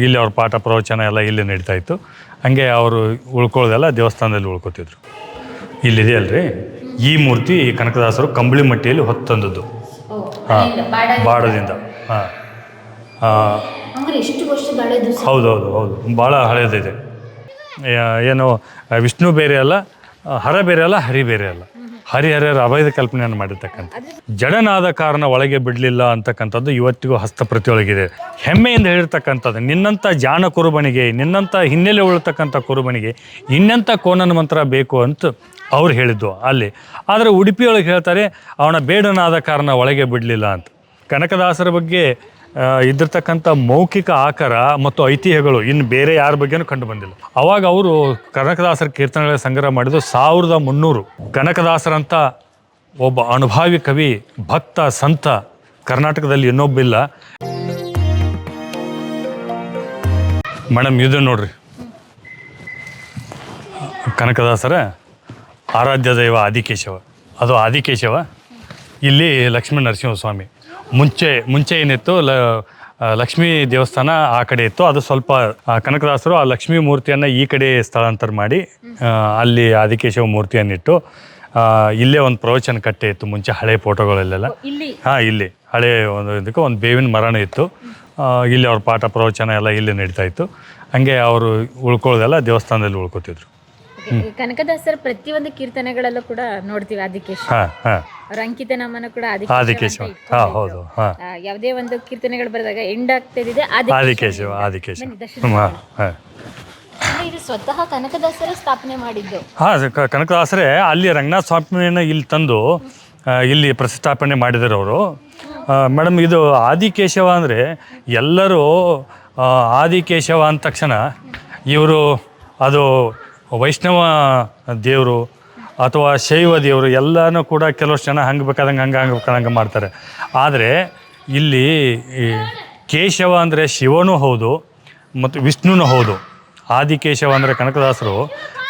ಇಲ್ಲಿ ಅವ್ರ ಪಾಠ ಪ್ರವಚನ ಎಲ್ಲ ಇಲ್ಲಿ ನಡೀತಾ ಇತ್ತು. ಹಂಗೆ ಅವರು ಉಳ್ಕೊಳ್ಳೋದೆಲ್ಲ ದೇವಸ್ಥಾನದಲ್ಲಿ ಉಳ್ಕೊತಿದ್ರು. ಇಲ್ಲಿದೆ ಅಲ್ರಿ. ಈ ಮೂರ್ತಿ ಕನಕದಾಸರು ಕಂಬಳಿ ಮಟ್ಟಿಯಲ್ಲಿ ಹೊತ್ತಂದದ್ದು. ಹಾಂ ಬಾಡದಿಂದ? ಹಾಂ? ಹೌದು ಹೌದು ಹೌದು. ಭಾಳ ಹಳೇದಿದೆ. ಏನು ವಿಷ್ಣು ಬೇರೆ ಅಲ್ಲ ಹರ ಬೇರೆ ಅಲ್ಲ ಹರಿ ಬೇರೆ ಅಲ್ಲ. ಹರಿಹರರ ಅಭಯದ ಕಲ್ಪನೆಯನ್ನು ಮಾಡಿರ್ತಕ್ಕಂಥ. ಜಡನಾದ ಕಾರಣ ಒಳಗೆ ಬಿಡಲಿಲ್ಲ ಅಂತಕ್ಕಂಥದ್ದು ಇವತ್ತಿಗೂ ಹಸ್ತಪ್ರತಿಯೊಳಗಿದೆ. ಹೆಮ್ಮೆಯಿಂದ ಹೇಳಿರ್ತಕ್ಕಂಥದ್ದು, ನಿನ್ನಂಥ ಜಾಣ ಕುರುಬನಿಗೆ, ನಿನ್ನಂಥ ಹಿನ್ನೆಲೆ ಉಳ್ತಕ್ಕಂಥ ಕುರುಬನಿಗೆ ಇನ್ನೆಂಥ ಕೋನನ ಮಂತ್ರ ಬೇಕು ಅಂತ ಅವ್ರು ಹೇಳಿದ್ದು ಅಲ್ಲಿ. ಆದರೆ ಉಡುಪಿಯೊಳಗೆ ಹೇಳ್ತಾರೆ, ಅವನ ಬೇಡನಾದ ಕಾರಣ ಒಳಗೆ ಬಿಡಲಿಲ್ಲ ಅಂತ. ಕನಕದಾಸರ ಬಗ್ಗೆ ಇದ್ದಿರ್ತಕ್ಕಂಥ ಮೌಖಿಕ ಆಕಾರ ಮತ್ತು ಐತಿಹ್ಯಗಳು ಇನ್ನು ಬೇರೆ ಯಾರ ಬಗ್ಗೆನೂ ಕಂಡು ಬಂದಿಲ್ಲ. ಅವಾಗ ಅವರು ಕನಕದಾಸರ ಕೀರ್ತನೆಗಳ ಸಂಗ್ರಹ ಮಾಡಿದ್ದು ಸಾವಿರದ ಮುನ್ನೂರು. ಕನಕದಾಸರಂಥ ಒಬ್ಬ ಅನುಭಾವಿ ಕವಿ, ಭಕ್ತ, ಸಂತ, ಕರ್ನಾಟಕದಲ್ಲಿ ಇನ್ನೊಬ್ಬಿಲ್ಲ. ಮೇಡಮ್ ಇದು ನೋಡ್ರಿ. ಕನಕದಾಸರ ಆರಾಧ್ಯ ದೈವ ಆದಿಕೇಶವ. ಅದು ಆದಿಕೇಶವ. ಇಲ್ಲಿ ಲಕ್ಷ್ಮೀ ನರಸಿಂಹಸ್ವಾಮಿ. ಮುಂಚೆ ಮುಂಚೆ ಏನಿತ್ತು? ಲ ಲಕ್ಷ್ಮೀ ದೇವಸ್ಥಾನ ಆ ಕಡೆ ಇತ್ತು. ಅದು ಸ್ವಲ್ಪ ಆ, ಕನಕದಾಸರು ಆ ಲಕ್ಷ್ಮೀ ಮೂರ್ತಿಯನ್ನು ಈ ಕಡೆ ಸ್ಥಳಾಂತರ ಮಾಡಿ ಆ, ಅಲ್ಲಿ ಆದಿಕೇಶವ ಮೂರ್ತಿಯನ್ನಿಟ್ಟು ಆ, ಇಲ್ಲೇ ಒಂದು ಪ್ರವಚನ ಕಟ್ಟೆ ಇತ್ತು ಮುಂಚೆ ಹಳೆ ಫೋಟೋಗಳಲ್ಲೆಲ್ಲ. ಇಲ್ಲಿ? ಹಾಂ ಇಲ್ಲಿ. ಹಳೆ ಒಂದು ಇದಕ್ಕೆ ಒಂದು ಬೇವಿನ ಮರಣ ಇತ್ತು. ಆ, ಇಲ್ಲಿ ಅವ್ರ ಪಾಠ ಪ್ರವಚನ ಎಲ್ಲ ಇಲ್ಲಿ ನಡೀತಾ ಇತ್ತು. ಹಂಗೆ ಅವರು ಉಳ್ಕೊಳ್ಳೋದೆಲ್ಲ ದೇವಸ್ಥಾನದಲ್ಲಿ ಉಳ್ಕೊತಿದ್ರು. ಕನಕದಾಸರ ಪ್ರತಿಯೊಂದು ಕೀರ್ತನೆಗಳಲ್ಲೂ ಕೂಡ ನೋಡ್ತೀವಿ ಆದಿಕೇಶ. ಅವ್ರ ಅಂಕಿತ ನಾಮನ ಕೂಡ ಆದಿಕೇಶ ಆದಿಕೇಶವ ಅಂತ ಹಾಂ ಹೌದು ಯಾವುದೇ ಒಂದು ಕೀರ್ತನೆಗಳು ಬರೆದಾಗ ಎಂಡ್ ಹಾಂ ಇದು ಸ್ವತಃ ಕನಕದಾಸರೇ ಸ್ಥಾಪನೆ ಮಾಡಿದ್ದು. ಹಾಂ ಕನಕದಾಸರೇ ಅಲ್ಲಿ ರಂಗನಾಥ ಸ್ವಾಮಿಯನ್ನು ಇಲ್ಲಿ ತಂದು ಇಲ್ಲಿ ಪ್ರತಿಷ್ಠಾಪನೆ ಮಾಡಿದರು ಅವರು. ಮೇಡಮ್ ಇದು ಆದಿಕೇಶವ ಅಂದರೆ ಎಲ್ಲರೂ ಆದಿಕೇಶವ ಅಂದ ತಕ್ಷಣ ಇವರು ಅದು ವೈಷ್ಣವ ದೇವರು ಅಥವಾ ಶೈವ ದೇವರು ಎಲ್ಲನೂ ಕೂಡ ಕೆಲವಷ್ಟು ಜನ ಹಂಗೆ ಬೇಕಾದಂಗೆ ಹಂಗೆ ಹಂಗೆ ಬೇಕಾದಂಗೆ ಮಾಡ್ತಾರೆ. ಆದರೆ ಇಲ್ಲಿ ಕೇಶವ ಅಂದರೆ ಶಿವನೂ ಹೌದು ಮತ್ತು ವಿಷ್ಣುನೂ ಹೌದು. ಆದಿಕೇಶವ ಅಂದರೆ ಕನಕದಾಸರು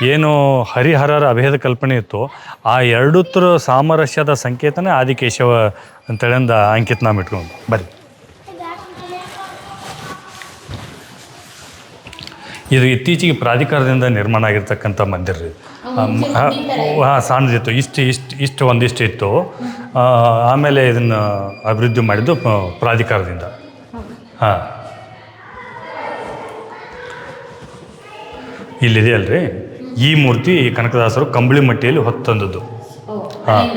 ಏನು ಹರಿಹರರ ಅಭೇದ ಕಲ್ಪನೆ ಇತ್ತು. ಆ ಎರಡುತ್ತರ ಸಾಮರಸ್ಯದ ಸಂಕೇತನೇ ಆದಿಕೇಶವ ಅಂತೇಳಿಂದ ಅಂಕಿತ ನಾಮ ಇಟ್ಕೊಂಡು ಬರ್ರಿ. ಇದು ಇತ್ತೀಚೆಗೆ ಪ್ರಾಧಿಕಾರದಿಂದ ನಿರ್ಮಾಣ ಆಗಿರ್ತಕ್ಕಂಥ ಮಂದಿರ ರೀ. ಹಾಂ ಸಣ್ಣದಿತ್ತು ಇಷ್ಟು ಇಷ್ಟು ಇಷ್ಟು ಒಂದಿಷ್ಟು ಇತ್ತು. ಆಮೇಲೆ ಇದನ್ನು ಅಭಿವೃದ್ಧಿ ಮಾಡಿದ್ದು ಪ್ರಾಧಿಕಾರದಿಂದ. ಹಾಂ. ಇಲ್ಲಿದೆ ಅಲ್ರಿ. ಈ ಮೂರ್ತಿ ಕನಕದಾಸರು ಕಂಬಳಿ ಮಟ್ಟಿಯಲ್ಲಿ ಹೊತ್ತಂದದ್ದು. ಹಾಂ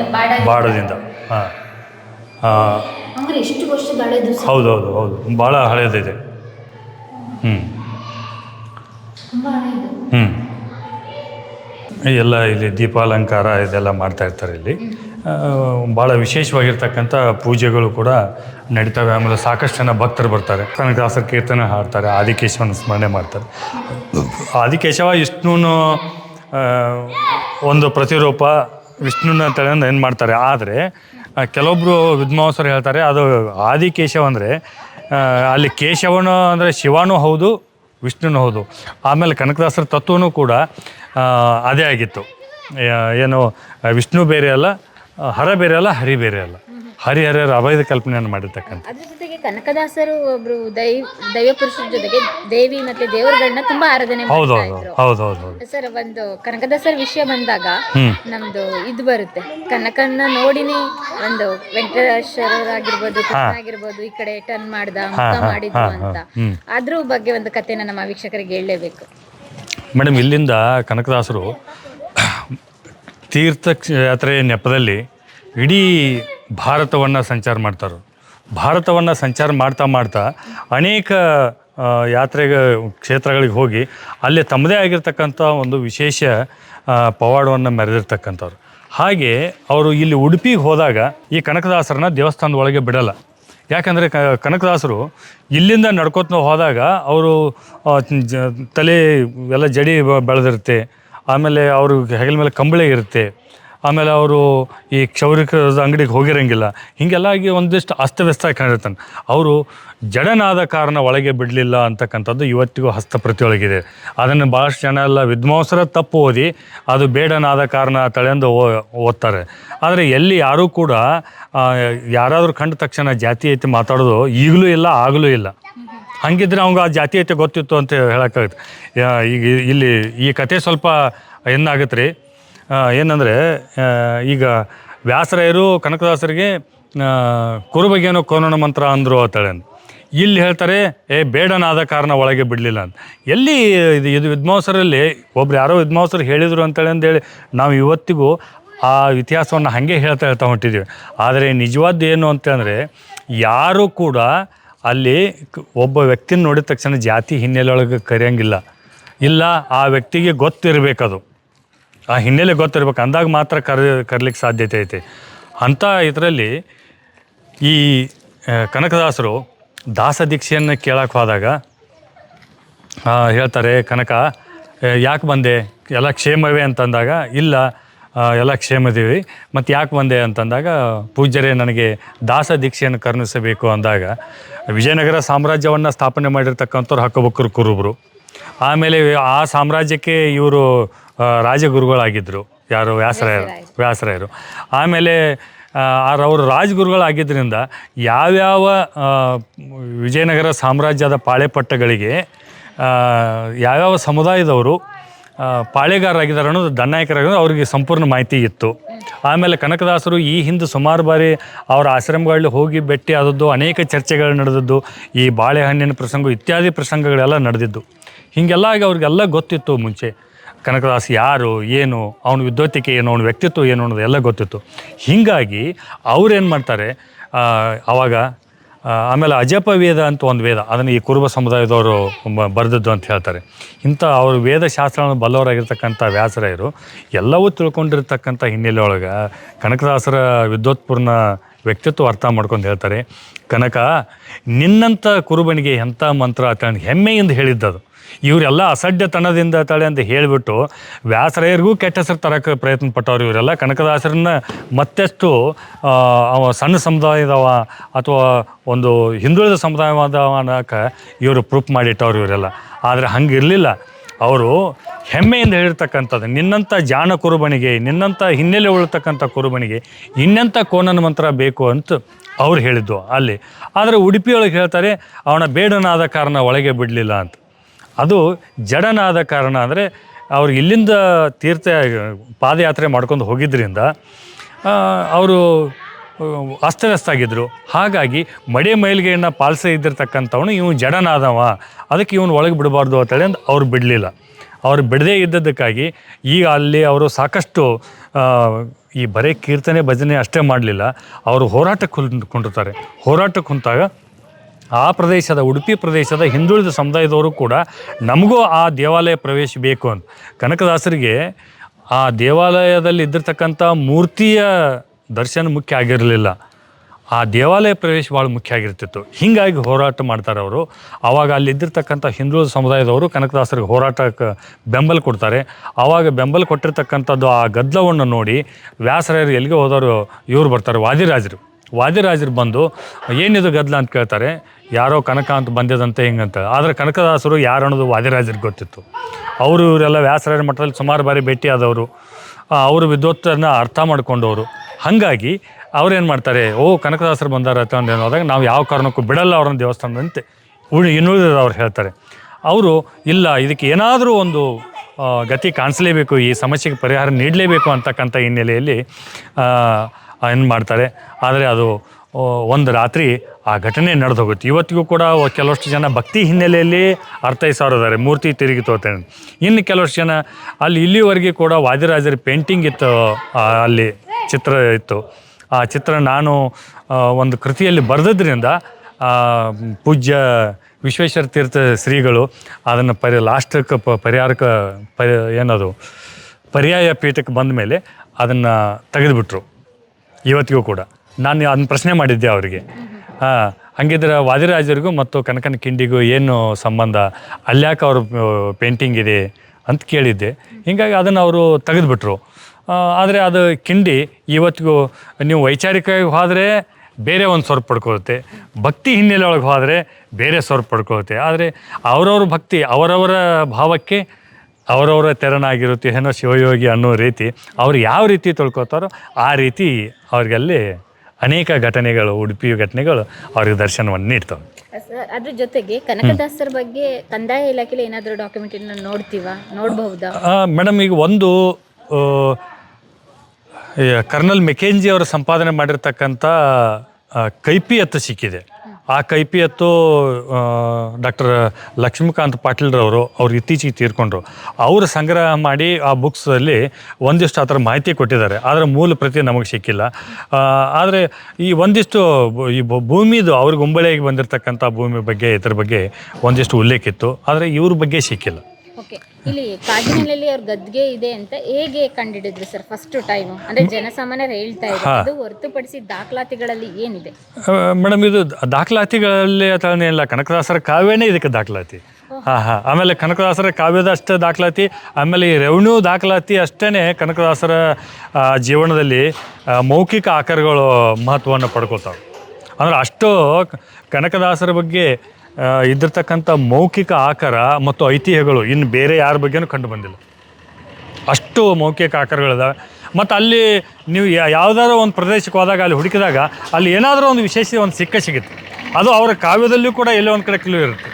ಬಾಡದಿಂದ. ಹಾಂ. ಹೌದು ಹೌದು ಹೌದು. ಭಾಳ ಹಳೇದಿದೆ. ಹ್ಞೂ ಎಲ್ಲ ಇಲ್ಲಿ ದೀಪಾಲಂಕಾರ ಇದೆಲ್ಲ ಮಾಡ್ತಾ ಇರ್ತಾರೆ ಇಲ್ಲಿ. ಭಾಳ ವಿಶೇಷವಾಗಿರ್ತಕ್ಕಂಥ ಪೂಜೆಗಳು ಕೂಡ ನಡೀತವೆ. ಆಮೇಲೆ ಸಾಕಷ್ಟು ಜನ ಭಕ್ತರು ಬರ್ತಾರೆ. ಕನಕದಾಸರ ಕೀರ್ತನೆ ಹಾಡ್ತಾರೆ, ಆದಿಕೇಶವನ ಸ್ಮರಣೆ ಮಾಡ್ತಾರೆ. ಆದಿಕೇಶವ ವಿಷ್ಣುನು ಒಂದು ಪ್ರತಿರೂಪ ವಿಷ್ಣುನ ಅಂತೇಳಿ ಏನು ಮಾಡ್ತಾರೆ, ಆದರೆ ಕೆಲವೊಬ್ಬರು ವಿದ್ವಾಂಸರು ಹೇಳ್ತಾರೆ, ಅದು ಆದಿಕೇಶವ ಅಂದರೆ ಅಲ್ಲಿ ಕೇಶವನು ಅಂದರೆ ಶಿವನೂ ಹೌದು, ವಿಷ್ಣುನೂ ಹೌದು. ಆಮೇಲೆ ಕನಕದಾಸರ ತತ್ವನೂ ಕೂಡ ಅದೇ ಆಗಿತ್ತು. ಏನು ವಿಷ್ಣು ಬೇರೆ ಅಲ್ಲ ಹರ ಬೇರೆ ಅಲ್ಲ ಹರಿ ಬೇರೆ ಅಲ್ಲ. ಹರಿಹರರ ಅಭಯದ ಕಲ್ಪನೆಯನ್ನು ಮಾಡಿರ್ತಕ್ಕಂಥ. ಅದ್ರ ಜೊತೆಗೆ ಕನಕದಾಸರು ಒಬ್ರು ದೈವ ದೈವ ಪುರುಷರ ಜೊತೆಗೆ ದೇವಿ ಮತ್ತೆ ದೇವರುಗಳನ್ನ ತುಂಬಾ ಆರಾಧನೆ ಹೌದು ಹೌದು ಹೌದು ಹೌದು ಸರ್ ಒಂದು ಕನಕದಾಸರ ವಿಷಯ ಬಂದಾಗ ನಮ್ದು ಇದು ಬರುತ್ತೆ. ಕನಕನ್ನ ನೋಡಿನಿ ಒಂದು ವೆಂಕಟೇಶ್ವರರಾಗಿರ್ಬೋದು ಆಗಿರ್ಬೋದು ಈ ಕಡೆ ಟರ್ನ್ ಮಾಡ್ದ ಮುಖ ಮಾಡಿದ್ರು ಅಂತ. ಅದ್ರ ಬಗ್ಗೆ ಒಂದು ಕಥೆನ ನಮ್ಮ ವೀಕ್ಷಕರಿಗೆ ಹೇಳಲೇಬೇಕು. ಮೇಡಮ್, ಇಲ್ಲಿಂದ ಕನಕದಾಸರು ತೀರ್ಥ ಯಾತ್ರೆ ನೆಪದಲ್ಲಿ ಇಡೀ ಭಾರತವನ್ನು ಸಂಚಾರ ಮಾಡ್ತಾರೆ. ಭಾರತವನ್ನು ಸಂಚಾರ ಮಾಡ್ತಾ ಮಾಡ್ತಾ ಅನೇಕ ಯಾತ್ರೆಗೆ ಕ್ಷೇತ್ರಗಳಿಗೆ ಹೋಗಿ ಅಲ್ಲಿ ತಮ್ಮದೇ ಆಗಿರ್ತಕ್ಕಂಥ ಒಂದು ವಿಶೇಷ ಪವಾಡವನ್ನು ಮೆರೆದಿರ್ತಕ್ಕಂಥವ್ರು. ಹಾಗೆ ಅವರು ಇಲ್ಲಿ ಉಡುಪಿಗೆ ಹೋದಾಗ ಈ ಕನಕದಾಸರನ್ನ ದೇವಸ್ಥಾನದ ಒಳಗೆ ಬಿಡಲ್ಲ. ಯಾಕಂದರೆ ಕನಕದಾಸರು ಇಲ್ಲಿಂದ ನಡ್ಕೊತ ಹೋದಾಗ ಅವರು ತಲೆ ಎಲ್ಲ ಜಡಿ ಬೆಳೆದಿರುತ್ತೆ. ಆಮೇಲೆ ಅವರು ಹೆಗಲ ಮೇಲೆ ಕಂಬಳಿ ಇರುತ್ತೆ. ಆಮೇಲೆ ಅವರು ಈ ಕ್ಷೌರಿಕದ ಅಂಗಡಿಗೆ ಹೋಗಿರಂಗಿಲ್ಲ. ಹೀಗೆಲ್ಲ ಆಗಿ ಒಂದಿಷ್ಟು ಅಸ್ತವ್ಯಸ್ತ ಕಾಣಿರ್ತಾನೆ ಅವರು ಜಡನಾದ ಕಾರಣ ಒಳಗೆ ಬಿಡಲಿಲ್ಲ ಅಂತಕ್ಕಂಥದ್ದು ಇವತ್ತಿಗೂ ಹಸ್ತಪ್ರತಿಯೊಳಗಿದೆ ಅದನ್ನು ಭಾಳಷ್ಟು ಜನ ಎಲ್ಲ ವಿದ್ವಾಂಸರ ತಪ್ಪು ಓದಿ ಅದು ಬೇಡನಾದ ಕಾರಣ ತಳೆಯಂದು ಓದ್ತಾರೆ. ಆದರೆ ಎಲ್ಲಿ ಯಾರೂ ಕೂಡ ಯಾರಾದರೂ ಕಂಡ ತಕ್ಷಣ ಜಾತಿ ಐತಿ ಮಾತಾಡೋದು ಈಗಲೂ ಇಲ್ಲ, ಆಗಲೂ ಇಲ್ಲ. ಹಂಗಿದ್ರೆ ಅವ್ಗೆ ಆ ಜಾತೀಯತೆ ಗೊತ್ತಿತ್ತು ಅಂತ ಹೇಳೋಕ್ಕಾಗುತ್ತೆ. ಈಗ ಇಲ್ಲಿ ಈ ಕತೆ ಸ್ವಲ್ಪ ಏನಾಗುತ್ತೆ ರೀ ಏನಂದರೆ ಈಗ ವ್ಯಾಸರಾಯರು ಕನಕದಾಸರಿಗೆ ಕುರುಬಗೇನೋ ಕೋನೋಣ ಮಂತ್ರ ಅಂದರು ಅಂತೇಳಿ ಇಲ್ಲಿ ಹೇಳ್ತಾರೆ, ಏ, ಬೇಡನಾದ ಕಾರಣ ಒಳಗೆ ಬಿಡಲಿಲ್ಲ ಅಂತ ಎಲ್ಲಿ ಇದು ಇದು ವಿದ್ವಾಂಸರಲ್ಲಿ ಒಬ್ರು ಯಾರೋ ವಿದ್ವಾಂಸರು ಹೇಳಿದರು ಅಂತೇಳಿ ಅಂತೇಳಿ ನಾವು ಇವತ್ತಿಗೂ ಆ ಇತಿಹಾಸವನ್ನು ಹಾಗೆ ಹೇಳ್ತಾ ಹೇಳ್ತಾ ಹೊಂಟಿದ್ದೀವಿ ಆದರೆ ನಿಜವಾದ್ದು ಏನು ಅಂತಂದರೆ, ಯಾರೂ ಕೂಡ ಅಲ್ಲಿ ಒಬ್ಬ ವ್ಯಕ್ತಿನ ನೋಡಿದ ತಕ್ಷಣ ಜಾತಿ ಹಿನ್ನೆಲೆಯೊಳಗೆ ಕರೆಯಂಗಿಲ್ಲ. ಇಲ್ಲ, ಆ ವ್ಯಕ್ತಿಗೆ ಗೊತ್ತಿರಬೇಕದು. ಆ ಹಿನ್ನೆಲೆ ಗೊತ್ತಿರ್ಬೇಕು. ಅಂದಾಗ ಮಾತ್ರ ಕರ್ ಕರ್ಲಿಕ್ಕೆ ಸಾಧ್ಯತೆ ಐತೆ. ಅಂಥ ಇದರಲ್ಲಿ ಈ ಕನಕದಾಸರು ದಾಸ ದೀಕ್ಷೆಯನ್ನು ಕೇಳಕ್ಕೆ ಹೋದಾಗ ಹೇಳ್ತಾರೆ, ಕನಕ ಯಾಕೆ ಬಂದೆ? ಎಲ್ಲ ಕ್ಷೇಮವೇ? ಅಂತಂದಾಗ, ಇಲ್ಲ ಎಲ್ಲ ಕ್ಷೇಮದೀವಿ. ಮತ್ತು ಯಾಕೆ ಬಂದೆ? ಅಂತಂದಾಗ, ಪೂಜ್ಯರೇ ನನಗೆ ದಾಸ ದೀಕ್ಷೆಯನ್ನು ಕರುಣಿಸಬೇಕು ಅಂದಾಗ, ವಿಜಯನಗರ ಸಾಮ್ರಾಜ್ಯವನ್ನು ಸ್ಥಾಪನೆ ಮಾಡಿರ್ತಕ್ಕಂಥವ್ರು ಹಕ್ಕಬಕ್ಕರು ಕುರುಬರು. ಆಮೇಲೆ ಆ ಸಾಮ್ರಾಜ್ಯಕ್ಕೆ ಇವರು ರಾಜಗುರುಗಳಾಗಿದ್ದರು ಯಾರು? ವ್ಯಾಸರಾಯರು. ವ್ಯಾಸರಾಯರು. ಆಮೇಲೆ ಅವರು ರಾಜಗುರುಗಳಾಗಿದ್ದರಿಂದ ಯಾವ್ಯಾವ ವಿಜಯನಗರ ಸಾಮ್ರಾಜ್ಯದ ಪಾಳೆಪಟ್ಟಗಳಿಗೆ ಯಾವ್ಯಾವ ಸಮುದಾಯದವರು ಪಾಳೆಗಾರರಾಗಿದ್ದಾರೆ ಅನ್ನೋದು ದಂಡನಾಯಕರಾಗಿದ್ದಾರೆ ಅವರಿಗೆ ಸಂಪೂರ್ಣ ಮಾಹಿತಿ ಇತ್ತು. ಆಮೇಲೆ ಕನಕದಾಸರು ಈ ಹಿಂದೆ ಸುಮಾರು ಬಾರಿ ಅವರ ಆಶ್ರಮಗಳಲ್ಲಿ ಹೋಗಿ ಭೇಟಿ ಆದದ್ದು ಅನೇಕ ಚರ್ಚೆಗಳು ನಡೆದದ್ದು ಈ ಬಾಳೆಹಣ್ಣಿನ ಪ್ರಸಂಗ ಇತ್ಯಾದಿ ಪ್ರಸಂಗಗಳೆಲ್ಲ ನಡೆದಿದ್ದು. ಹೀಗೆಲ್ಲ ಆಗಿ ಅವ್ರಿಗೆಲ್ಲ ಗೊತ್ತಿತ್ತು ಮುಂಚೆ. ಕನಕದಾಸ್ ಯಾರು, ಏನು, ಅವನ ವಿದ್ವತ್ತಿಕೆ ಏನು, ಅವನ ವ್ಯಕ್ತಿತ್ವ ಏನು ಅನ್ನೋದು ಎಲ್ಲ ಗೊತ್ತಿತ್ತು. ಹೀಗಾಗಿ ಅವ್ರೇನು ಮಾಡ್ತಾರೆ ಆವಾಗ ಆಮೇಲೆ ಅಜಪ ವೇದ ಅಂತ ಒಂದು ವೇದ, ಅದನ್ನು ಈ ಕುರುಬ ಸಮುದಾಯದವರು ಬರೆದಿದ್ದು ಬರೆದದ್ದು ಅಂತ ಹೇಳ್ತಾರೆ. ಇಂಥ ಅವರು ವೇದಶಾಸ್ತ್ರವನ್ನು ಬಲ್ಲವರಾಗಿರ್ತಕ್ಕಂಥ ವ್ಯಾಸರಾಯರು, ಎಲ್ಲವೂ ತಿಳ್ಕೊಂಡಿರ್ತಕ್ಕಂಥ ಹಿನ್ನೆಲೆ ಒಳಗೆ ಕನಕದಾಸರ ವಿದ್ವತ್ಪೂರ್ಣ ವ್ಯಕ್ತಿತ್ವ ಅರ್ಥ ಮಾಡ್ಕೊಂಡು ಹೇಳ್ತಾರೆ. ಕನಕ, ನಿನ್ನಂಥ ಕುರುಬನಿಗೆ ಎಂಥ ಮಂತ್ರ ಅಂತ ಹೆಮ್ಮೆಯಿಂದ ಹೇಳಿದ್ದದು. ಇವರೆಲ್ಲ ಅಸಡ್ಡೆತನದಿಂದ ತಳೆ ಅಂತ ಹೇಳಿಬಿಟ್ಟು ವ್ಯಾಸರಾಯರಿಗೂ ಕೆಟ್ಟ ಹೆಸರು ತರಕ್ಕೆ ಪ್ರಯತ್ನ ಪಟ್ಟವ್ರು ಇವರೆಲ್ಲ. ಕನಕದಾಸರನ್ನ ಮತ್ತಷ್ಟು ಅವ ಸಣ್ಣ ಸಮುದಾಯದವ ಅಥವಾ ಒಂದು ಹಿಂದುಳಿದ ಸಮುದಾಯವಾದವ ಅನ್ನೋಕೆ ಇವರು ಪ್ರೂಫ್ ಮಾಡಿಟ್ಟವ್ರು ಇವರೆಲ್ಲ. ಆದರೆ ಹಂಗಿರಲಿಲ್ಲ. ಅವರು ಹೆಮ್ಮೆಯಿಂದ ಹೇಳಿರ್ತಕ್ಕಂಥದ್ದು, ನಿನ್ನಂಥ ಜಾಣ ಕುರುಬನಿಗೆ, ನಿನ್ನಂಥ ಹಿನ್ನೆಲೆ ಉಳ್ತಕ್ಕಂಥ ಕುರುಬನಿಗೆ ಇನ್ನಂಥ ಕೋನನ ಮಂತ್ರ ಬೇಕು ಅಂತ ಅವ್ರು ಹೇಳಿದ್ದು ಅಲ್ಲಿ. ಆದರೆ ಉಡುಪಿಯೊಳಗೆ ಹೇಳ್ತಾರೆ, ಅವನ ಬೇಡನಾದ ಕಾರಣ ಒಳಗೆ ಬಿಡಲಿಲ್ಲ ಅಂತ. ಅದು ಜಡನಾದ ಕಾರಣ ಅಂದರೆ ಅವ್ರು ಇಲ್ಲಿಂದ ತೀರ್ಥ ಪಾದಯಾತ್ರೆ ಮಾಡ್ಕೊಂಡು ಹೋಗಿದ್ದರಿಂದ ಅವರು ಅಸ್ತವ್ಯಸ್ತ ಆಗಿದ್ದರು ಹಾಗಾಗಿ ಮಡೆ ಮೈಲಿಗೆಯನ್ನು ಪಾಲಿಸೇ ಇದ್ದಿರ್ತಕ್ಕಂಥವನು ಇವನು ಜಡನಾದವ. ಅದಕ್ಕೆ ಇವನು ಒಳಗೆ ಬಿಡಬಾರ್ದು ಅಂತೇಳಿ ಅಂದು ಅವ್ರು ಬಿಡಲಿಲ್ಲ. ಅವ್ರು ಬಿಡದೇ ಇದ್ದದಕ್ಕಾಗಿ ಈಗ ಅಲ್ಲಿ ಅವರು ಸಾಕಷ್ಟು ಈ ಬರೀ ಕೀರ್ತನೆ ಭಜನೆ ಅಷ್ಟೇ ಮಾಡಲಿಲ್ಲ. ಅವರು ಹೋರಾಟಕ್ಕೆ ಕುಂತ್ ಕುಂಡಿರ್ತಾರೆ. ಹೋರಾಟಕ್ಕೆ ಕುಂತಾಗ ಆ ಪ್ರದೇಶದ ಉಡುಪಿ ಪ್ರದೇಶದ ಹಿಂದುಳಿದ ಸಮುದಾಯದವರು ಕೂಡ ನಮಗೂ ಆ ದೇವಾಲಯ ಪ್ರವೇಶ ಬೇಕು ಅಂತ. ಕನಕದಾಸರಿಗೆ ಆ ದೇವಾಲಯದಲ್ಲಿ ಇದ್ದಿರ್ತಕ್ಕಂಥ ಮೂರ್ತಿಯ ದರ್ಶನ ಮುಖ್ಯ ಆಗಿರಲಿಲ್ಲ. ಆ ದೇವಾಲಯ ಪ್ರವೇಶ ಭಾಳ ಮುಖ್ಯ ಆಗಿರ್ತಿತ್ತು. ಹೀಗಾಗಿ ಹೋರಾಟ ಮಾಡ್ತಾರೆ ಅವರು. ಆವಾಗ ಅಲ್ಲಿ ಇದ್ದಿರ್ತಕ್ಕಂಥ ಹಿಂದುಳಿದ ಸಮುದಾಯದವರು ಕನಕದಾಸರಿಗೆ ಹೋರಾಟಕ್ಕೆ ಬೆಂಬಲ ಕೊಡ್ತಾರೆ. ಆವಾಗ ಬೆಂಬಲ ಕೊಟ್ಟಿರ್ತಕ್ಕಂಥದ್ದು ಆ ಗದ್ದಲವನ್ನು ನೋಡಿ ವ್ಯಾಸರಾಯರು ಎಲ್ಲಿಗೆ ಹೋದವರು ಇವರು ಬರ್ತಾರೆ ವಾದಿರಾಜರು. ವಾದಿರಾಜರು ಬಂದು, ಏನಿದು ಗದ್ದಲ ಅಂತ ಕೇಳ್ತಾರೆ, ಯಾರೋ ಕನಕ ಅಂತ ಬಂದಿದಂತೆ ಹಿಂಗಂತ. ಆದರೆ ಕನಕದಾಸರು ಯಾರು ಅನ್ನೋದು ವಾದಿರಾಜರಿಗೆ ಗೊತ್ತಿತ್ತು. ಅವರು ಇವರೆಲ್ಲ ವ್ಯಾಸರಾಯರ ಮಠದಲ್ಲಿ ಸುಮಾರು ಬಾರಿ ಭೇಟಿ ಆದವರು. ಅವರು ವಿದ್ವತ್ತನ್ನ ಅರ್ಥ ಮಾಡ್ಕೊಂಡವರು. ಹಾಗಾಗಿ ಅವ್ರೇನು ಮಾಡ್ತಾರೆ, ಓ, ಕನಕದಾಸರು ಬಂದಾರ ಅಂತ ಆದಾಗ ನಾವು ಯಾವ ಕಾರಣಕ್ಕೂ ಬಿಡಲ್ಲ ಅವ್ರನ್ನ ದೇವಸ್ಥಾನದಂತೆ ಉಳಿ ಇನ್ನುಳಿದವ್ರು ಹೇಳ್ತಾರೆ. ಅವರು, ಇಲ್ಲ, ಇದಕ್ಕೆ ಏನಾದರೂ ಒಂದು ಗತಿ ಕಾಣಿಸಲೇಬೇಕು, ಈ ಸಮಸ್ಯೆಗೆ ಪರಿಹಾರ ನೀಡಲೇಬೇಕು ಅಂತಕ್ಕಂಥ ಹಿನ್ನೆಲೆಯಲ್ಲಿ ಏನು ಮಾಡ್ತಾರೆ? ಆದರೆ ಅದು ಒಂದು ರಾತ್ರಿ ಆ ಘಟನೆ ನಡೆದು ಹೋಗುತ್ತೆ ಇವತ್ತಿಗೂ ಕೂಡ ಕೆಲವಷ್ಟು ಜನ ಭಕ್ತಿ ಹಿನ್ನೆಲೆಯಲ್ಲಿ ಅರ್ಥೈಸೋರಿದ್ದಾರೆ ಮೂರ್ತಿ ತಿರುಗಿ ತೋತೇನೆ. ಇನ್ನು ಕೆಲವಷ್ಟು ಜನ ಅಲ್ಲಿ ಇಲ್ಲಿವರೆಗೆ ಕೂಡ ವಾದಿರಾಜರ ಪೇಂಟಿಂಗ್ ಇತ್ತು ಅಲ್ಲಿ ಚಿತ್ರ ಇತ್ತು. ಆ ಚಿತ್ರ ನಾನು ಒಂದು ಕೃತಿಯಲ್ಲಿ ಬರೆದಿದ್ದರಿಂದ ಪೂಜ್ಯ ವಿಶ್ವೇಶ್ವರ ತೀರ್ಥ ಶ್ರೀಗಳು ಅದನ್ನು ಪರಿ ಲಾಸ್ಟಕ್ಕೆ ಪ, ಪರಿಹಾರಕ್ಕೆ ಪರಿ, ಏನದು, ಪರ್ಯಾಯ ಪೀಠಕ್ಕೆ ಬಂದ ಮೇಲೆ ಅದನ್ನು ತೆಗೆದುಬಿಟ್ರು. ಇವತ್ತಿಗೂ ಕೂಡ. ನಾನು ಅದನ್ನ ಪ್ರಶ್ನೆ ಮಾಡಿದ್ದೆ ಅವರಿಗೆ. ಹಾಂ, ಹಂಗಿದ್ರೆ ವಾದಿರಾಜರಿಗೂ ಮತ್ತು ಕನಕನ ಕಿಂಡಿಗೂ ಏನು ಸಂಬಂಧ? ಅಲ್ಯಾಕೆ ಅವ್ರ ಪೇಂಟಿಂಗ್ ಇದೆ ಅಂತ ಕೇಳಿದ್ದೆ. ಹೀಗಾಗಿ ಅದನ್ನು ಅವರು ತೆಗೆದುಬಿಟ್ರು. ಆದರೆ ಅದು ಕಿಂಡಿ ಇವತ್ತಿಗೂ ನೀವು ವೈಚಾರಿಕವಾಗಿ ಹೋದರೆ ಬೇರೆ ಒಂದು ಸ್ವರ್ಪ ಪಡ್ಕೊಳುತ್ತೆ. ಭಕ್ತಿ ಹಿನ್ನೆಲೆ ಒಳಗೆ ಹೋದರೆ ಬೇರೆ ಸ್ವರ್ಪ ಪಡ್ಕೊಳುತ್ತೆ. ಆದರೆ ಅವರವ್ರ ಭಕ್ತಿ ಅವರವರ ಭಾವಕ್ಕೆ ಅವರವರ ತೆರನಾಗಿರುತ್ತೆ ಏನೋ ಶಿವಯೋಗಿ ಅನ್ನೋ ರೀತಿ. ಅವ್ರು ಯಾವ ರೀತಿ ತಿಳ್ಕೊತಾರೋ ಆ ರೀತಿ ಅವ್ರಿಗಲ್ಲಿ ಅನೇಕ ಘಟನೆಗಳು ಉಡುಪಿ ಘಟನೆಗಳು ಅವ್ರಿಗೆ ದರ್ಶನವನ್ನು ನೀಡ್ತವೆ. ಅದ್ರ ಜೊತೆಗೆ ಕನಕದಾಸರ ಬಗ್ಗೆ ಕಂದಾಯ ಇಲಾಖೆಲಿ ಏನಾದರೂ ಡಾಕ್ಯುಮೆಂಟ್ ನೋಡ್ತೀವಾ? ನೋಡಬಹುದಾ? ಮೇಡಮ್ ಈಗ ಒಂದು ಕರ್ನಲ್ ಮೆಕೆಂಜಿ ಅವರು ಸಂಪಾದನೆ ಮಾಡಿರ್ತಕ್ಕಂಥ ಕೈಪಿ ಕೈಪಿಯತ್ತು ಸಿಕ್ಕಿದೆ. ಆ ಕೈಪಿಯತ್ತು ಡಾಕ್ಟರ್ ಲಕ್ಷ್ಮೀಕಾಂತ್ ಪಾಟೀಲ್ರವರು ಅವ್ರು ಇತ್ತೀಚೆಗೆ ತೀರ್ಕೊಂಡ್ರು. ಅವರು ಸಂಗ್ರಹ ಮಾಡಿ ಆ ಬುಕ್ಸಲ್ಲಿ ಒಂದಿಷ್ಟು ಆ ಥರ ಮಾಹಿತಿ ಕೊಟ್ಟಿದ್ದಾರೆ. ಆದರೆ ಮೂಲ ಪ್ರತಿ ನಮಗೆ ಸಿಕ್ಕಿಲ್ಲ. ಆದರೆ ಈ ಒಂದಿಷ್ಟು ಈ ಭೂಮಿದು ಅವ್ರಿಗೆ ಉಂಬಳಿಯಾಗಿ ಬಂದಿರತಕ್ಕಂಥ ಭೂಮಿ ಬಗ್ಗೆ, ಇದ್ರ ಬಗ್ಗೆ ಒಂದಿಷ್ಟು ಉಲ್ಲೇಖ ಇತ್ತು. ಆದರೆ ಇವ್ರ ಬಗ್ಗೆ ಸಿಕ್ಕಿಲ್ಲ. ಓಕೆ ಇಲ್ಲಿ ಕಾಗಿನೆಲೆಯಲ್ಲಿ ಅವ್ರ ಗದ್ಗೆ ಇದೆ ಅಂತ ಹೇಗೆ ಕಂಡಿಡಿದ್ರು ಸರ್ ಫಸ್ಟ್ ಟೈಮ್ ಅಂದ್ರೆ ಜನಸಾಮಾನ್ಯರು ಹೇಳ್ತಾ ಇದ್ದಾರೆ ಅದು ಹೊರತುಪಡಿಸಿ ದಾಖಲಾತಿಗಳಲ್ಲಿ ಏನಿದೆ? ಮೇಡಮ್ ಇದು ದಾಖಲಾತಿಗಳಲ್ಲಿ ಅಥವಾ ಏನಿಲ್ಲ ಕನಕದಾಸರ ಕಾವ್ಯನೇ ಇದಕ್ಕೆ ದಾಖಲಾತಿ. ಹಾಂ ಹಾಂ. ಆಮೇಲೆ ಕನಕದಾಸರ ಕಾವ್ಯದ ಅಷ್ಟೇ ದಾಖಲಾತಿ ಆಮೇಲೆ ಈ ರೆವೆನ್ಯೂ ದಾಖಲಾತಿ ಅಷ್ಟೇ ಕನಕದಾಸರ ಜೀವನದಲ್ಲಿ ಮೌಖಿಕ ಆಕಾರಗಳು ಮಹತ್ವವನ್ನು ಪಡ್ಕೊತಾವೆ. ಅಂದ್ರೆ ಅಷ್ಟು ಕನಕದಾಸರ ಬಗ್ಗೆ ಇದ್ದಿರ್ತಕ್ಕಂಥ ಮೌಖಿಕ ಆಕಾರ ಮತ್ತು ಐತಿಹ್ಯಗಳು ಇನ್ನು ಬೇರೆ ಯಾರ ಬಗ್ಗೆನೂ ಕಂಡು ಬಂದಿಲ್ಲ. ಅಷ್ಟು ಮೌಖಿಕ ಆಕಾರಗಳಿದಾವೆ. ಮತ್ತು ಅಲ್ಲಿ ನೀವು ಯಾವ್ದಾದ್ರು ಒಂದು ಪ್ರದೇಶಕ್ಕೆ ಹೋದಾಗ, ಅಲ್ಲಿ ಹುಡುಕಿದಾಗ ಅಲ್ಲಿ ಏನಾದರೂ ಒಂದು ವಿಶೇಷ ಒಂದು ಸಿಕ್ಕ ಸಿಗುತ್ತೆ. ಅದು ಅವರ ಕಾವ್ಯದಲ್ಲಿಯೂ ಕೂಡ ಎಲ್ಲೋ ಒಂದು ಕಡೆ ಕ್ಲೂ ಇರುತ್ತೆ.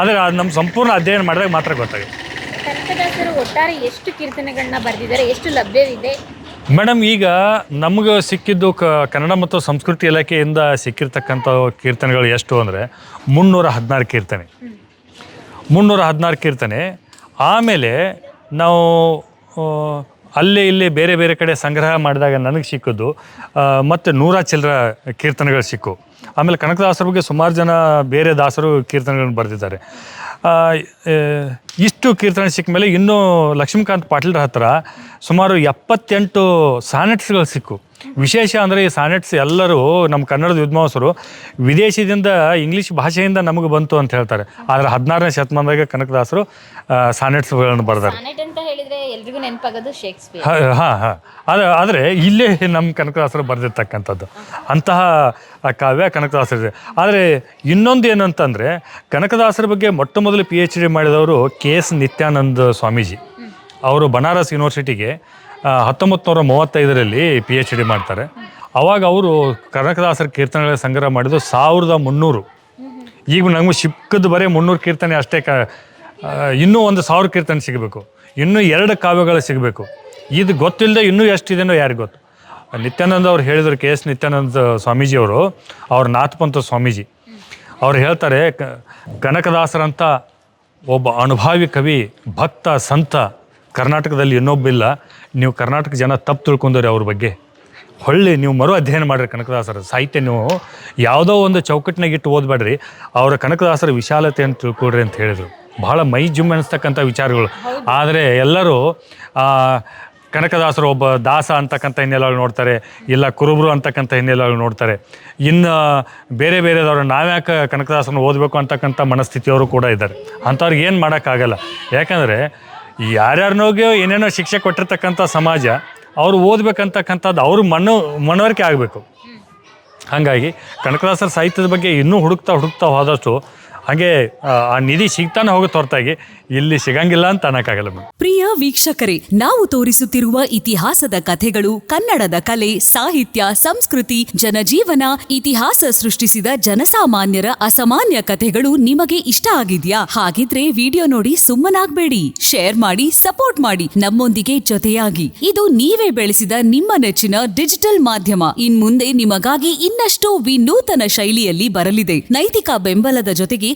ಆದರೆ ಅದು ನಮ್ಮ ಸಂಪೂರ್ಣ ಅಧ್ಯಯನ ಮಾಡಿದಾಗ ಮಾತ್ರ ಗೊತ್ತಾಗುತ್ತೆ. ಕನಕದಾಸರು ಒಟ್ಟಾರೆ ಎಷ್ಟು ಕೀರ್ತನೆಗಳನ್ನ ಬರೆದಿದ್ದಾರೆ, ಎಷ್ಟು ಲಭ್ಯವಿದೆ ಮೇಡಮ್, ಈಗ ನಮ್ಗೆ ಸಿಕ್ಕಿದ್ದು ಕನ್ನಡ ಮತ್ತು ಸಂಸ್ಕೃತಿ ಇಲಾಖೆಯಿಂದ ಸಿಕ್ಕಿರ್ತಕ್ಕಂಥ ಕೀರ್ತನೆಗಳು ಎಷ್ಟು ಅಂದರೆ ಮುನ್ನೂರ ಹದಿನಾರು ಕೀರ್ತನೆ. ಮುನ್ನೂರ ಹದಿನಾರು ಕೀರ್ತನೆ. ಆಮೇಲೆ ನಾವು ಅಲ್ಲಿ ಇಲ್ಲಿ ಬೇರೆ ಬೇರೆ ಕಡೆ ಸಂಗ್ರಹ ಮಾಡಿದಾಗ ನನಗೆ ಸಿಕ್ಕಿದ್ದು ಮತ್ತು ನೂರ ಚಿಲ್ಲರ ಕೀರ್ತನೆಗಳು ಸಿಕ್ಕು. ಆಮೇಲೆ ಕನಕದಾಸರ ಬಗ್ಗೆ ಸುಮಾರು ಜನ ಬೇರೆ ದಾಸರು ಕೀರ್ತನೆಗಳನ್ನು ಬರೆದಿದ್ದಾರೆ. ಇಷ್ಟು ಕೀರ್ತನೆ ಸಿಕ್ಕ ಮೇಲೆ ಇನ್ನೂ ಲಕ್ಷ್ಮೀಕಾಂತ್ ಪಾಟೀಲ್ರ ಹತ್ರ ಸುಮಾರು ಎಪ್ಪತ್ತೆಂಟು ಸಾನೆಟ್ಸ್ಗಳು ಸಿಕ್ಕು. ವಿಶೇಷ ಅಂದರೆ ಈ ಸಾನೆಟ್ಸ್ ಎಲ್ಲರೂ ನಮ್ಮ ಕನ್ನಡದ ವಿದ್ವಾಂಸರು ವಿದೇಶದಿಂದ ಇಂಗ್ಲೀಷ್ ಭಾಷೆಯಿಂದ ನಮಗೆ ಬಂತು ಅಂತ ಹೇಳ್ತಾರೆ. ಆದರೆ ಹದಿನಾರನೇ ಶತಮಾನದಾಗ ಕನಕದಾಸರು ಸಾನೆಟ್ಸ್ಗಳನ್ನು ಬರೆದಾರೆ. ಅಂತ ಹೇಳಿದ್ರೆ ಎಲ್ರಿಗೂ ನೆನಪಾಗೋದು ಶೇಕ್ಸ್ಪಿಯರ್ ಹಾಂ ಹಾಂ ಅದು ಆದರೆ ಇಲ್ಲೇ ನಮ್ಮ ಕನಕದಾಸರು ಬರೆದಿರ್ತಕ್ಕಂಥದ್ದು. ಅಂತಹ ಕಾವ್ಯ ಕನಕದಾಸರಿದೆ ಆದರೆ ಇನ್ನೊಂದು ಏನಂತಂದರೆ ಕನಕದಾಸರ ಬಗ್ಗೆ ಮೊಟ್ಟ ಮೊದಲು ಪಿ ಎಚ್ ಡಿ ಮಾಡಿದವರು ಕೆ ಎಸ್ ನಿತ್ಯಾನಂದ ಸ್ವಾಮೀಜಿ. ಅವರು ಬನಾರಸ್ ಯೂನಿವರ್ಸಿಟಿಗೆ ಹತ್ತೊಂಬತ್ತು ನೂರ ಮೂವತ್ತೈದರಲ್ಲಿ ಪಿ ಎಚ್ ಡಿ ಮಾಡ್ತಾರೆ. ಅವಾಗ ಅವರು ಕನಕದಾಸರ ಕೀರ್ತನೆಗಳ ಸಂಗ್ರಹ ಮಾಡಿದ್ದು ಸಾವಿರದ ಮುನ್ನೂರು. ಈಗ ನಮಗೆ ಸಿಕ್ಕದ್ದು ಬರೀ ಮುನ್ನೂರು ಕೀರ್ತನೆ ಅಷ್ಟೇ ಕ ಇನ್ನೂ ಒಂದು ಸಾವಿರ ಕೀರ್ತನೆ ಸಿಗಬೇಕು. ಇನ್ನೂ ಎರಡು ಕಾವ್ಯಗಳು ಸಿಗಬೇಕು. ಇದು ಗೊತ್ತಿಲ್ಲದೆ ಇನ್ನೂ ಎಷ್ಟಿದೆನೋ ಯಾರಿಗೆ ಗೊತ್ತು. ನಿತ್ಯಾನಂದ ಅವ್ರು ಹೇಳಿದರು ಕೆ ಎಸ್ ನಿತ್ಯಾನಂದ ಸ್ವಾಮೀಜಿಯವರು, ಅವ್ರ ನಾಥಪಂಥ ಸ್ವಾಮೀಜಿ. ಅವ್ರು ಹೇಳ್ತಾರೆ ಕನಕದಾಸರಂಥ ಒಬ್ಬ ಅನುಭಾವಿ ಕವಿ, ಭಕ್ತ, ಸಂತ, ಕರ್ನಾಟಕದಲ್ಲಿ ಇನ್ನೊಬ್ಬಿಲ್ಲ. ನೀವು ಕರ್ನಾಟಕ ಜನ ತಪ್ಪು ತಿಳ್ಕೊಂಡವ್ರಿ ಅವ್ರ ಬಗ್ಗೆ. ಹೊಳ್ಳಿ ನೀವು ಮರು ಅಧ್ಯಯನ ಮಾಡಿರಿ ಕನಕದಾಸರ ಸಾಹಿತ್ಯ ನೀವು. ಯಾವುದೋ ಒಂದು ಚೌಕಟ್ಟಿನಾಗ ಇಟ್ಟು ಓದಬೇಡ್ರಿ. ಅವರ ಕನಕದಾಸರ ವಿಶಾಲತೆಯನ್ನು ತಿಳ್ಕೊಳ್ರಿ ಅಂತ ಹೇಳಿದರು. ಬಹಳ ಮೈ ಜುಮ್ ಅನಿಸ್ತಕ್ಕಂಥ ವಿಚಾರಗಳು. ಆದರೆ ಎಲ್ಲರೂ ಕನಕದಾಸರು ಒಬ್ಬ ದಾಸ ಅಂತಕ್ಕಂಥ ಹಿನ್ನೆಲೆಗಳು ನೋಡ್ತಾರೆ. ಇಲ್ಲ ಕುರುಬರು ಅಂತಕ್ಕಂಥ ಹಿನ್ನೆಲೆಗಳು ನೋಡ್ತಾರೆ. ಇನ್ನು ಬೇರೆ ಬೇರೆದವರು ನಾವ್ಯಾಕೆ ಕನಕದಾಸರನ್ನು ಓದಬೇಕು ಅಂತಕ್ಕಂಥ ಮನಸ್ಥಿತಿಯವರು ಕೂಡ ಇದ್ದಾರೆ. ಅಂಥವ್ರಿಗೆ ಏನು ಮಾಡೋಕ್ಕಾಗಲ್ಲ. ಯಾಕಂದರೆ ಯಾರ್ಯಾರನೋಗೆ ಏನೇನೋ ಶಿಕ್ಷೆ ಕೊಟ್ಟಿರ್ತಕ್ಕಂಥ ಸಮಾಜ ಅವ್ರು ಓದ್ಬೇಕಂತಕ್ಕಂಥದ್ದು ಅವ್ರ ಮನ ಮನವರಿಕೆ ಆಗಬೇಕು. ಹಾಗಾಗಿ ಕನಕದಾಸರ ಸಾಹಿತ್ಯದ ಬಗ್ಗೆ ಇನ್ನೂ ಹುಡುಕ್ತಾ ಹುಡುಕ್ತಾ ಹೋದಷ್ಟು ಹಾಗೆ ಆ, ನಿಧಿ ಸಿಗ್ತಾನೆ ಹೋಗುತ್ತೆ ಹೊರತಾಗಿ ಇಲ್ಲಿ ಸಿಗಂಗಿಲ್ಲ ಅಂತ ಅನ್ನಕ್ಕಾಗಲ್ಲ ಪ್ರಿಯ ವೀಕ್ಷಕರೇ ನಾವು ತೋರಿಸುತ್ತಿರುವ ಇತಿಹಾಸದ ಕಥೆಗಳು ಕನ್ನಡದ ಕಲೆ ಸಾಹಿತ್ಯ ಸಂಸ್ಕೃತಿ ಜನಜೀವನ ಇತಿಹಾಸ ಸೃಷ್ಟಿಸಿದ ಜನಸಾಮಾನ್ಯರ ಅಸಾಮಾನ್ಯ ಕಥೆಗಳು ನಿಮಗೆ ಇಷ್ಟ ಆಗಿದ್ಯಾ? ಹಾಗಿದ್ರೆ ವಿಡಿಯೋ ನೋಡಿ ಸುಮ್ಮನಾಗ್ಬೇಡಿ. ಶೇರ್ ಮಾಡಿ ಸಪೋರ್ಟ್ ಮಾಡಿ. ನಮ್ಮೊಂದಿಗೆ ಜೊತೆಯಾಗಿ. ಇದು ನೀವೇ ಬೆಳೆಸಿದ ನಿಮ್ಮ ನೆಚ್ಚಿನ ಡಿಜಿಟಲ್ ಮಾಧ್ಯಮ. ಇನ್ಮುಂದೆ ನಿಮಗಾಗಿ ಇನ್ನಷ್ಟು ವಿನೂತನ ಶೈಲಿಯಲ್ಲಿ ಬರಲಿದೆ. ನೈತಿಕ ಬೆಂಬಲದ ಜೊತೆಗೆ